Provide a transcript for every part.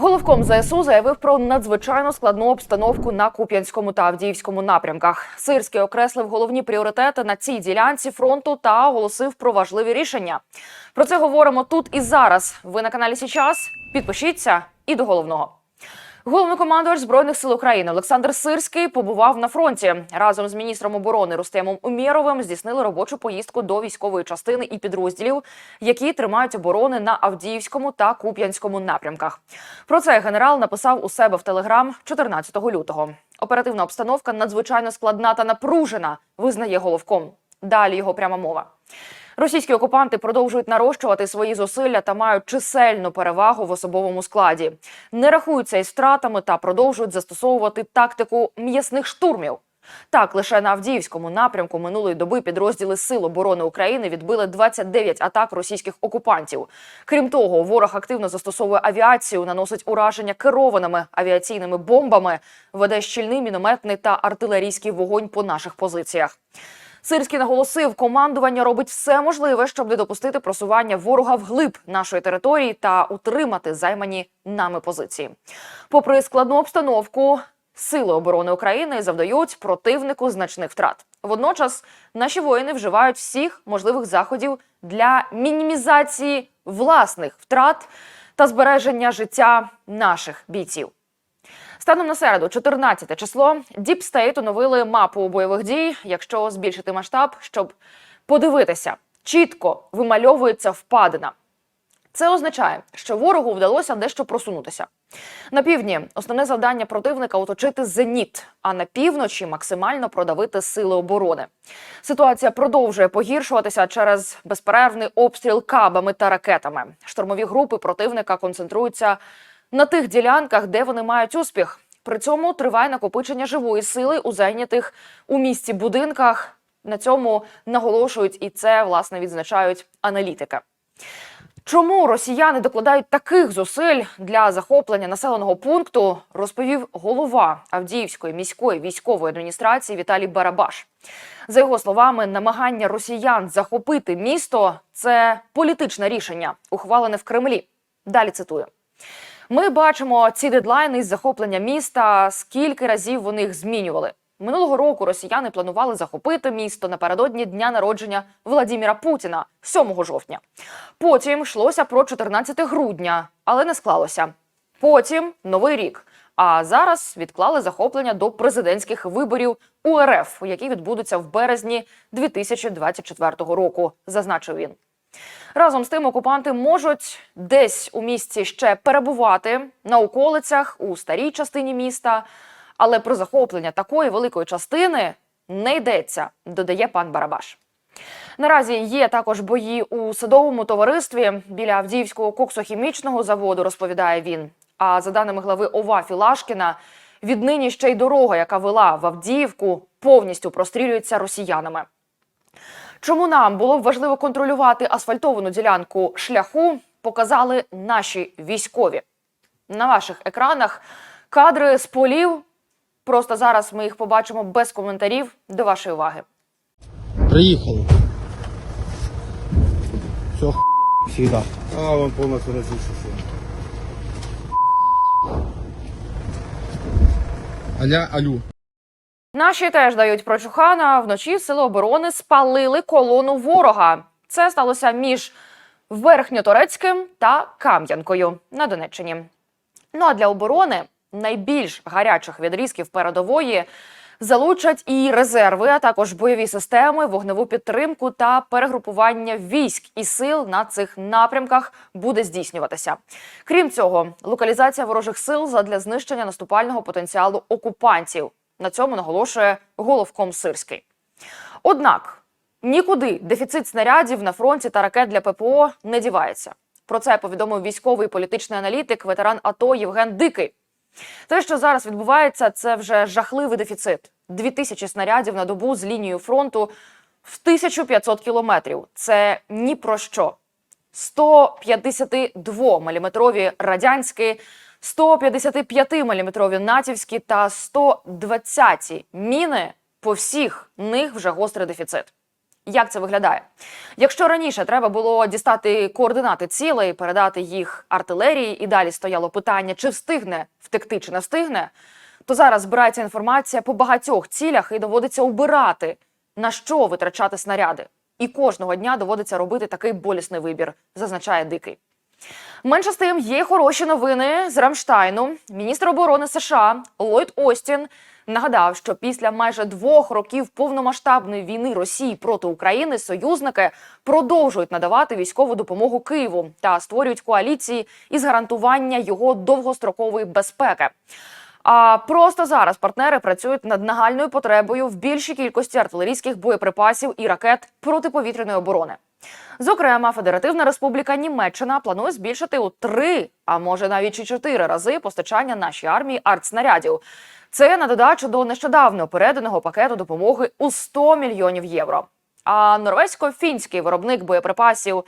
Головком ЗСУ заявив про надзвичайно складну обстановку на Куп'янському та Авдіївському напрямках. Сирський окреслив головні пріоритети на цій ділянці фронту та оголосив про важливі рішення. Про це говоримо тут і зараз. Ви на каналі Січас. Підпишіться і до головного. Головнокомандувач збройних сил України Олександр Сирський побував на фронті разом з міністром оборони Рустемом Умєровим. Здійснили робочу поїздку до військової частини і підрозділів, які тримають оборони на Авдіївському та Куп'янському напрямках. Про це генерал написав у себе в телеграм 14 лютого. Оперативна обстановка надзвичайно складна та напружена, визнає головком. Далі його пряма мова. Російські окупанти продовжують нарощувати свої зусилля та мають чисельну перевагу в особовому складі, не рахуються із втратами та продовжують застосовувати тактику м'ясних штурмів. Так, лише на Авдіївському напрямку минулої доби підрозділи Сил оборони України відбили 29 атак російських окупантів. Крім того, ворог активно застосовує авіацію, наносить ураження керованими авіаційними бомбами, веде щільний мінометний та артилерійський вогонь по наших позиціях. Сирський наголосив, командування робить все можливе, щоб не допустити просування ворога вглиб нашої території та утримати займані нами позиції. Попри складну обстановку, сили оборони України завдають противнику значних втрат. Водночас наші воїни вживають всіх можливих заходів для мінімізації власних втрат та збереження життя наших бійців. Станом на середу, 14 число, Deep State оновили мапу бойових дій. Якщо збільшити масштаб, щоб подивитися, чітко вимальовується впадина. Це означає, що ворогу вдалося дещо просунутися. На півдні основне завдання противника оточити зеніт, а на півночі максимально продавити сили оборони. Ситуація продовжує погіршуватися через безперервний обстріл кабами та ракетами. Штурмові групи противника концентруються на тих ділянках, де вони мають успіх. При цьому триває накопичення живої сили у зайнятих у місті будинках. На цьому наголошують і це власне відзначають аналітики. Чому росіяни докладають таких зусиль для захоплення населеного пункту, розповів голова Авдіївської міської військової адміністрації Віталій Барабаш. За його словами, намагання росіян захопити місто це політичне рішення, ухвалене в Кремлі. Далі цитую. Ми бачимо ці дедлайни із захоплення міста. Скільки разів вони їх змінювали? Минулого року росіяни планували захопити місто напередодні дня народження Владіміра Путіна 7 жовтня. Потім йшлося про 14 грудня, але не склалося. Потім новий рік. А зараз відклали захоплення до президентських виборів УРФ, які відбудуться в березні 2024 року, зазначив він. Разом з тим окупанти можуть десь у місті ще перебувати на околицях у старій частині міста, але про захоплення такої великої частини не йдеться, додає пан Барабаш. Наразі є також бої у садовому товаристві біля Авдіївського коксохімічного заводу, розповідає він. А за даними глави ОВА Філашкіна, віднині ще й дорога, яка вела в Авдіївку, повністю прострілюється росіянами. Чому нам було б важливо контролювати асфальтовану ділянку шляху, показали наші військові. На ваших екранах кадри з полів. Просто зараз ми їх побачимо без коментарів. До вашої уваги. Приїхали. Все охуенно, всегда. А, он полностью разрушился. Аля, алю. Наші теж дають прочухана. Вночі сили оборони спалили колону ворога. Це сталося між Верхньоторецьким та Кам'янкою на Донеччині. Ну а для оборони найбільш гарячих відрізків передової залучать і резерви, а також бойові системи, вогневу підтримку та перегрупування військ і сил на цих напрямках буде здійснюватися. Крім цього, локалізація ворожих сил задля знищення наступального потенціалу окупантів. На цьому наголошує головком Сирський. Однак нікуди дефіцит снарядів на фронті та ракет для ППО не дівається. Про це повідомив військовий політичний аналітик, ветеран АТО Євген Дикий. Те, що зараз відбувається, це вже жахливий дефіцит. Дві тисячі снарядів на добу з лінією фронту в 1500 кілометрів. Це ні про що. 152 мм радянські, 155 мм натівські та 120 міни по всіх них вже гострий дефіцит. Як це виглядає? Якщо раніше треба було дістати координати цілей, передати їх артилерії, і далі стояло питання, чи встигне втекти, чи не встигне, то зараз збирається інформація по багатьох цілях і доводиться обирати, на що витрачати снаряди. І кожного дня доводиться робити такий болісний вибір, зазначає дикий. Менше з тим є хороші новини з Рамштайну. Міністр оборони США Ллойд Остін нагадав, що після майже двох років повномасштабної війни Росії проти України союзники продовжують надавати військову допомогу Києву та створюють коаліції із гарантування його довгострокової безпеки. А просто зараз партнери працюють над нагальною потребою в більшій кількості артилерійських боєприпасів і ракет протиповітряної оборони. Зокрема, Федеративна Республіка Німеччина планує збільшити у три, а може навіть і чотири рази постачання нашій армії артснарядів. Це на додачу до нещодавно переданого пакету допомоги у 100 мільйонів євро. А норвезько-фінський виробник боєприпасів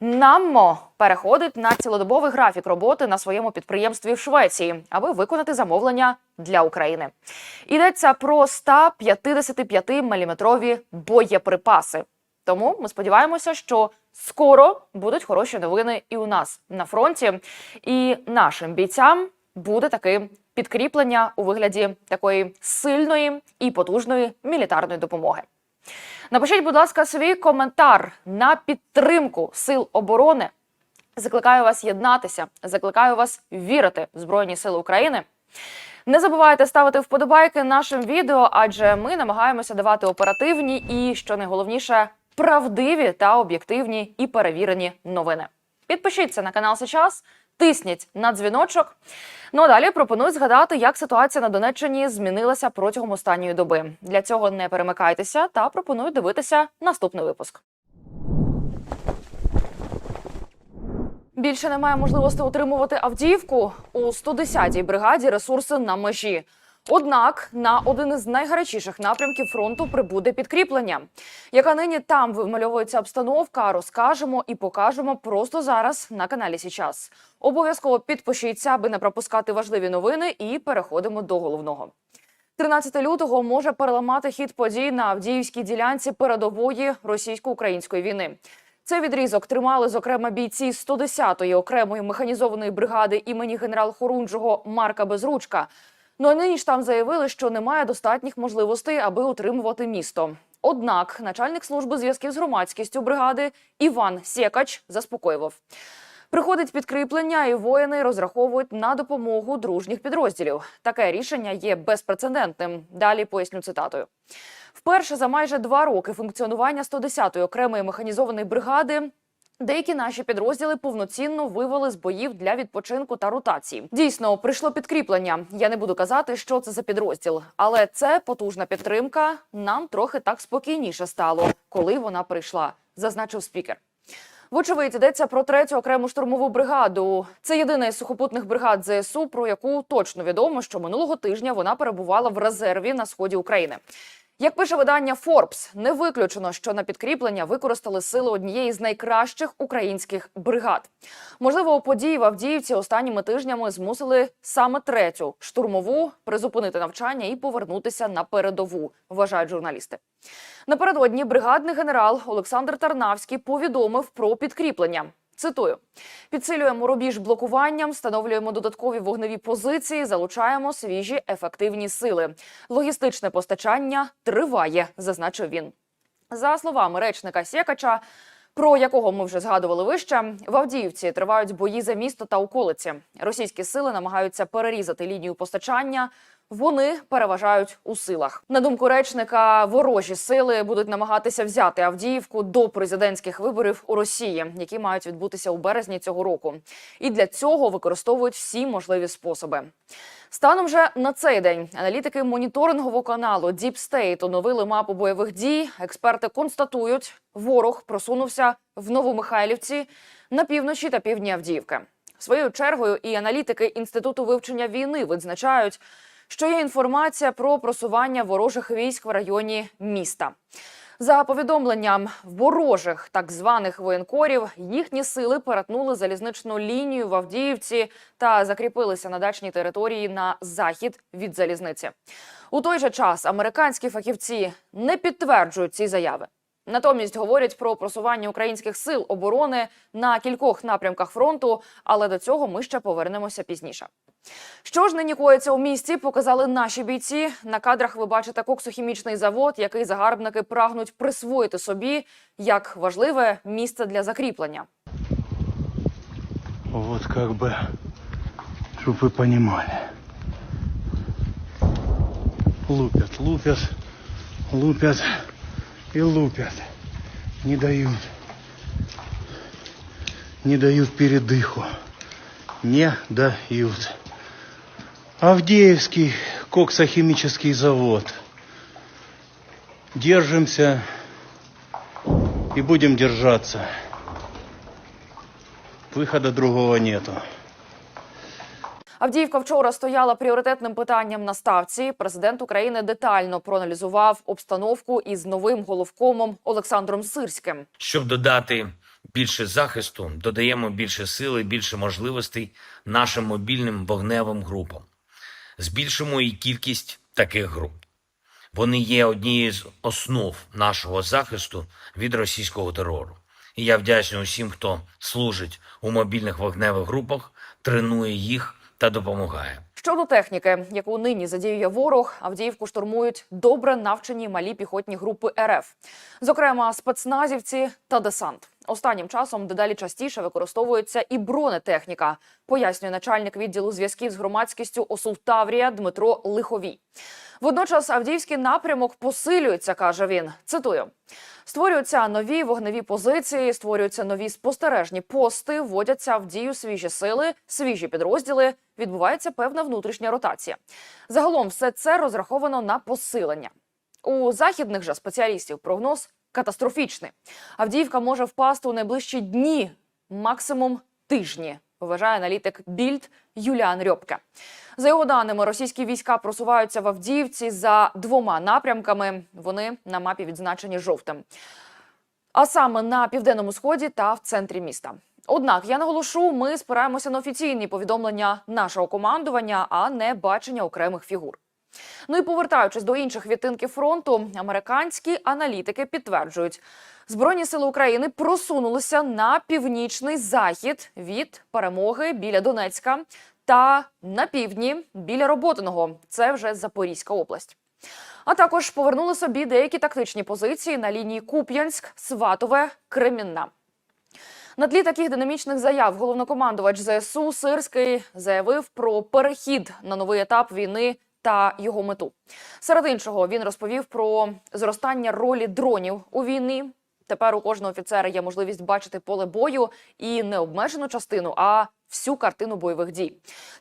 Наммо переходить на цілодобовий графік роботи на своєму підприємстві в Швеції, аби виконати замовлення для України. Йдеться про 155 мм боєприпаси. Тому ми сподіваємося, що скоро будуть хороші новини і у нас на фронті, і нашим бійцям буде таке підкріплення у вигляді такої сильної і потужної мілітарної допомоги. Напишіть, будь ласка, свій коментар на підтримку сил оборони. Закликаю вас єднатися, закликаю вас вірити в Збройні Сили України. Не забувайте ставити вподобайки нашим відео, адже ми намагаємося давати оперативні і, що найголовніше, правдиві та об'єктивні і перевірені новини. Підпишіться на канал сейчас, тисніть на дзвіночок. Ну а далі пропоную згадати, як ситуація на Донеччині змінилася протягом останньої доби. Для цього не перемикайтеся та пропоную дивитися наступний випуск. Більше немає можливості утримувати Авдіївку у 110-й бригаді. Ресурси на межі. Однак на один із найгарячіших напрямків фронту прибуде підкріплення. Яка нині там вимальовується обстановка, розкажемо і покажемо просто зараз на каналі Січас. Обов'язково підпишіться, аби не пропускати важливі новини, і переходимо до головного. 13 лютого може переламати хід подій на Авдіївській ділянці передової російсько-української війни. Цей відрізок тримали, зокрема, бійці 110-ї окремої механізованої бригади імені генерал-хорунжого Марка Безручка. Ну а нині ж там заявили, що немає достатніх можливостей, аби утримувати місто. Однак начальник служби зв'язків з громадськістю бригади Іван Сєкач заспокоював. Приходить підкріплення, і воїни розраховують на допомогу дружніх підрозділів. Таке рішення є безпрецедентним. Далі поясню цитатою. Вперше за майже два роки функціонування 110-ї окремої механізованої бригади. Деякі наші підрозділи повноцінно вивели з боїв для відпочинку та ротації. Дійсно, прийшло підкріплення. Я не буду казати, що це за підрозділ, але це потужна підтримка. Нам трохи так спокійніше стало, коли вона прийшла, зазначив спікер. Вочевидь, йдеться про третю окрему штурмову бригаду. Це єдина із сухопутних бригад ЗСУ, про яку точно відомо, що минулого тижня вона перебувала в резерві на сході України. Як пише видання Forbes, не виключено, що на підкріплення використали сили однієї з найкращих українських бригад. Можливо, події в Авдіївці останніми тижнями змусили саме третю штурмову призупинити навчання і повернутися на передову, вважають журналісти. Напередодні бригадний генерал Олександр Тарнавський повідомив про підкріплення. Цитую: підсилюємо рубіж блокуванням, встановлюємо додаткові вогневі позиції, залучаємо свіжі ефективні сили. Логістичне постачання триває, зазначив він. За словами речника Сєкача, про якого ми вже згадували вище, в Авдіївці тривають бої за місто та околиці. Російські сили намагаються перерізати лінію постачання. Вони переважають у силах. На думку речника, ворожі сили будуть намагатися взяти Авдіївку до президентських виборів у Росії, які мають відбутися у березні цього року. І для цього використовують всі можливі способи. Станом же на цей день аналітики моніторингового каналу Deep State оновили мапу бойових дій. Експерти констатують, ворог просунувся в Новомихайлівці на півночі та півдні Авдіївки. Своєю чергою і аналітики інституту вивчення війни відзначають, що є інформація про просування ворожих військ в районі міста. За повідомленням ворожих так званих воєнкорів, їхні сили перетнули залізничну лінію в Авдіївці та закріпилися на дачній території на захід від залізниці. У той же час американські фахівці не підтверджують ці заяви. Натомість говорять про просування українських сил оборони на кількох напрямках фронту, але до цього ми ще повернемося пізніше. Що ж нині коїться у місті, показали наші бійці. На кадрах ви бачите коксохімічний завод, який загарбники прагнуть присвоїти собі як важливе місце для закріплення. Вот как бы, чтобы вы понимали. Лупят, лупят, лупят и лупят. Не дают. Не дают передыху. Не дают. Авдеевский коксохимический завод. Держимся и будем держаться. Выхода другого нету. Авдіївка вчора стояла пріоритетним питанням на ставці. Президент України детально проаналізував обстановку із новим головкомом Олександром Сирським. Щоб додати більше захисту, додаємо більше сили, більше можливостей нашим мобільним вогневим групам. Збільшимо і кількість таких груп. Вони є однією з основ нашого захисту від російського терору. І я вдячний усім, хто служить у мобільних вогневих групах, тренує їх та допомагає. Щодо техніки, яку нині задіює ворог, Авдіївку штурмують добре навчені малі піхотні групи РФ, зокрема спецназівці та десант. Останнім часом дедалі частіше використовується і бронетехніка, пояснює начальник відділу зв'язків з громадськістю ОСУ Таврія Дмитро Лиховій. Водночас Авдіївський напрямок посилюється, каже він. Цитую: створюються нові вогневі позиції, створюються нові спостережні пости, вводяться в дію свіжі сили, свіжі підрозділи. Відбувається певна внутрішня ротація. Загалом все це розраховано на посилення. У західних же спеціалістів прогноз катастрофічний. Авдіївка може впасти у найближчі дні, максимум тижні. Вважає аналітик Більд Юліан Рьопке. За його даними, російські війська просуваються в Авдіївці за двома напрямками. Вони на мапі відзначені жовтим. А саме на південному сході та в центрі міста. Однак я наголошу, ми спираємося на офіційні повідомлення нашого командування, а не бачення окремих фігур. Ну і повертаючись до інших відтинків фронту, американські аналітики підтверджують, збройні сили України просунулися на північний захід від перемоги біля Донецька та на півдні біля Роботиного. Це вже Запорізька область. А також повернули собі деякі тактичні позиції на лінії Куп'янськ, Сватове, Кремінна. На тлі таких динамічних заяв головнокомандувач ЗСУ Сирський заявив про перехід на новий етап війни та його мету. Серед іншого він розповів про зростання ролі дронів у війні. Тепер у кожного офіцера є можливість бачити поле бою і не обмежену частину, а всю картину бойових дій.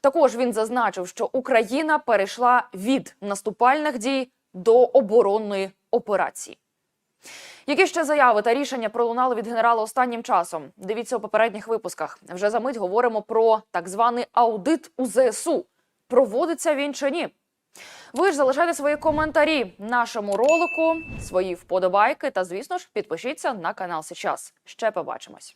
Також він зазначив, що Україна перейшла від наступальних дій до оборонної операції. Які ще заяви та рішення пролунали від генерала останнім часом? Дивіться у попередніх випусках. Вже за мить говоримо про так званий аудит у ЗСУ. Проводиться він чи ні? Ви ж залишайте свої коментарі нашому ролику, свої вподобайки та, звісно ж, підпишіться на канал Сейчас. Ще побачимось.